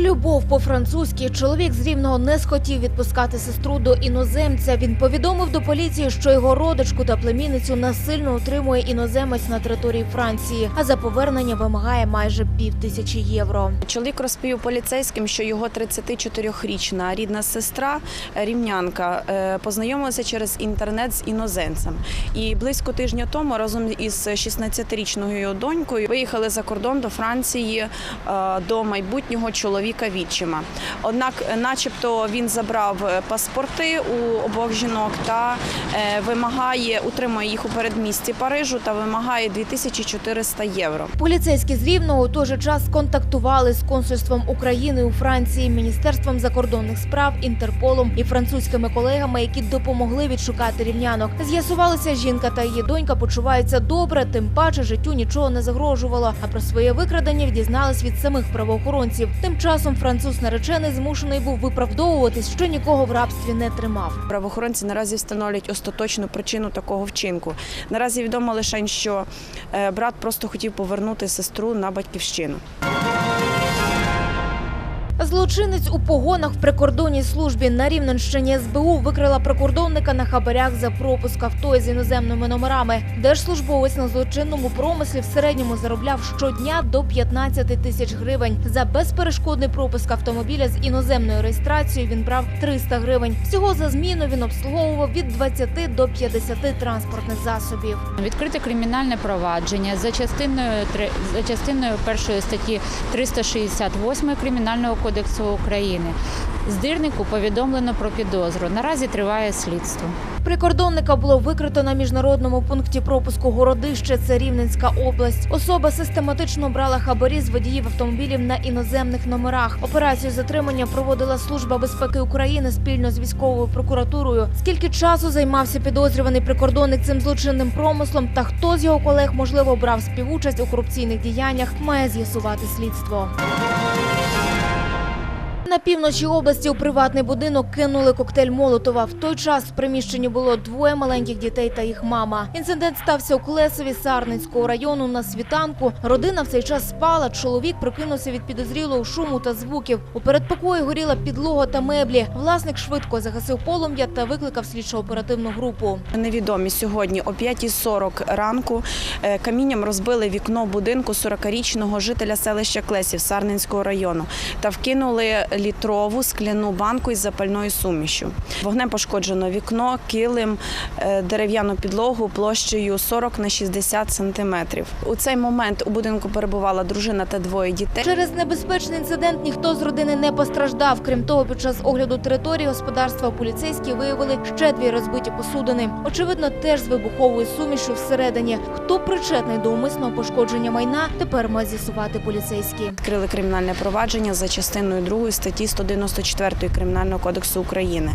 Любов по-французьки. Чоловік з рівного не схотів відпускати сестру до іноземця. Він повідомив до поліції, що його родичку та племінницю насильно утримує іноземець на території Франції, а за повернення вимагає майже пів тисячі євро. Чоловік розповів поліцейським, що його 34-річна рідна сестра, е, рівнянка, е, познайомилася через інтернет з іноземцем. І близько тижня тому разом із 16-річною донькою виїхали за кордон до Франції е, до майбутнього чоловіка відчима. Однак, е, начебто, він забрав е, паспорти у обох жінок та е, вимагає, утримує їх у передмісті Парижу та вимагає 2400 євро. Поліцейські з Рівного у той же час контактували з консульством України у Франції, міністерством закордонних справ, Інтерполом і французькими колегами, які допомогли відшукати рівнянок. З'ясувалося, жінка та її донька почуваються добре, тим паче життю нічого не загрожувало. А про своє викрадення дізнались від самих правоохоронців. Тим часом француз наречений змушений був виправдовуватись, що нікого в рабстві не тримав. Правоохоронці наразі встановлюють остаточну причину такого вчинку. Наразі відомо лише, що е, брат просто хотів повернути сестру на батьківщину. Злочинець у погонах в прикордонній службі на Рівненщині СБУ викрила прикордонника на хабарях за пропуск авто з іноземними номерами. Держслужбовець на злочинному промислі в середньому заробляв щодня до 15 тисяч гривень. За безперешкодний пропуск автомобіля з іноземною реєстрацією він брав 300 гривень. Всього за зміну він обслуговував від 20 до 50 транспортних засобів. Відкрите кримінальне провадження за частиною за частиною першої статті 368 Кримінального кодексу України. Здирнику повідомлено про підозру. Наразі триває слідство. Прикордонника було викрито на міжнародному пункті пропуску Городище, це Рівненська область. Особа систематично брала хабарі з водіїв автомобілів на іноземних номерах. Операцію затримання проводила Служба безпеки України спільно з військовою прокуратурою. Скільки часу займався підозрюваний прикордонник цим злочинним промислом, та хто з його колег можливо брав співучасть у корупційних діяннях, має з'ясувати слідство. На півночі області у приватний будинок кинули коктейль Молотова. В той час в приміщенні було двоє маленьких дітей та їх мама. Інцидент стався у Колесові Сарницького району на світанку. Родина в цей час спала. Чоловік прокинувся від підозрілого шуму та звуків. У передпокої горіла підлога та меблі. Власник швидко загасив полум'я та викликав слідчо-оперативну групу. Невідомі сьогодні о 5.40 ранку е, камінням розбили вікно будинку 40-річного жителя селища Клесів Сарненського району та вкинули літрову скляну банку із запальною сумішю. Вогнем пошкоджено вікно, килим, е, дерев'яну підлогу площею 40 на 60 сантиметрів. У цей момент у будинку перебувала дружина та двоє дітей. Через небезпечний інцидент ніхто з родини не постраждав. Крім того, під час огляду території господарства поліцейські виявили ще дві розбиті посудини. Очевидно, теж з вибуховою сумішю всередині. Хто причетний до умисного пошкодження майна, тепер мають з'ясувати поліцейські. Відкрили кримінальне провадження за частиною 2 статті 194 Кримінального кодексу України.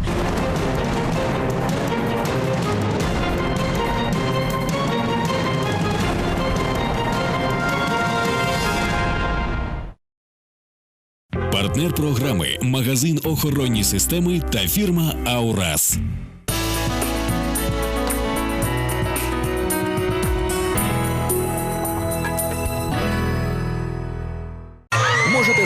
Партнер програми магазин охоронні системи та фірма Аурас.